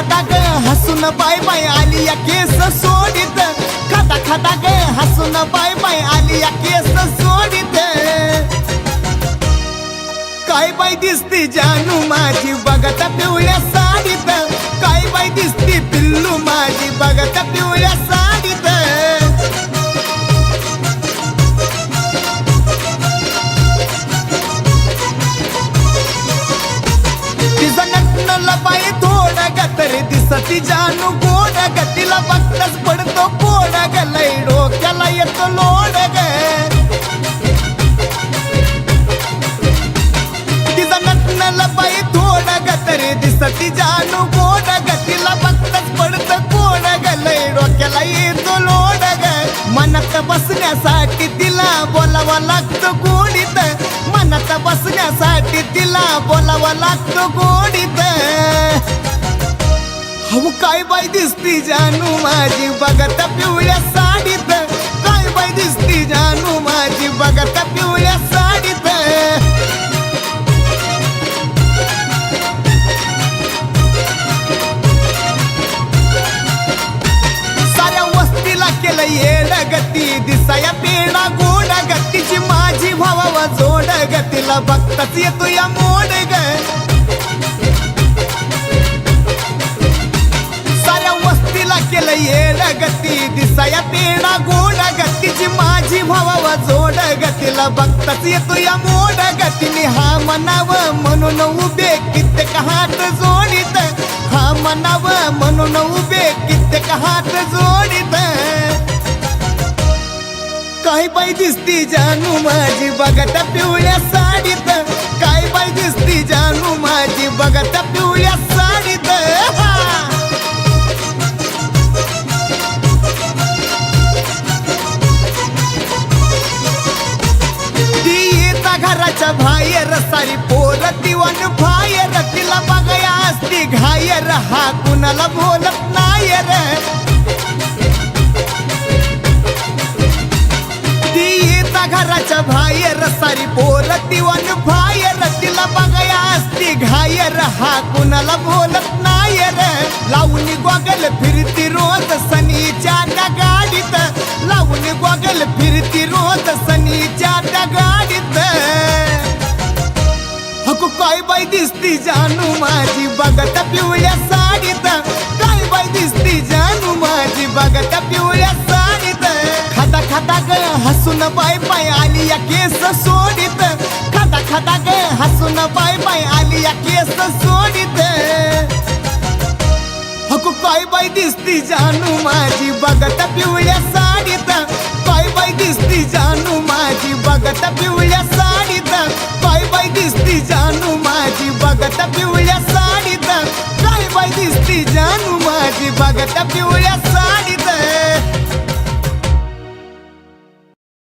खाता ग हसून बाय बाय आली या केस सोडित. खाता खाता ग हसून बाय बाय आली या केस सोडित. काय बाय दिसती जानू माझी बघता पिवळ्या साडीत. काय बाय दिसती तरी दिसती जानू गोड ग तिला बघताच पडतो कोण ग लई डोक्याला येतो लोड ग. तिचा नटन लबाई थोडा ग तरी दिसती जानू गोड ग तिला बघताच पडतो कोण ग लई डोक्याला येतो लोड ग. मनात बसण्यासाठी तिला बोलावा लागतो गोडीत. मनात बसण्यासाठी तिला बोलावा लागतो गोडीत. अहो काय बाय दिसती जानू माझी? बघत पिवळ्या साडीत. काय बाय दिसती जानू माझी? बघत पिवळ्या साडीत. साऱ्या वस्तीला केलं येड गती दिसाया पेडा गोड गतीची माझी भावा जोड गतीला बघताच येतो या मोड ग गतीला बघताच येतो या मोड गतीने. हा मनाव म्हणून उभे कित्येक हात जोडीत. हा मनाव म्हणून उभे कित्येक हात जोडीत. काही बाई दिसती जानू माझी बघता पिवळ्या घराच्या बाहेर सारी पोर दिवान बाहेर तिला बघाया असती घायर हा कुणाला बोलत नाही रे ती येता घराच्या बाहेर सारी पोर दिवान बाहेर तिला बघाया असती घायर हा कुणाला बोलत नाही रे लावून गोगल फिरती रोज दिसती जानू माझी. बघत पिवळ्या साडीत. काय बाई दिसती जानू माझी. बघत पिवळ्या साडीत. खाता खाता ग हसून बाय बाय आली या केस सोडित. खाता खाता ग हसून बाय बाय आली या केस सोडित. हकू काय बाई दिसती जानू माझी. बघत पिवळ्या बघता पिवळ्या साडीत राही बाई दिसती जानू माझी बघता पिवळ्या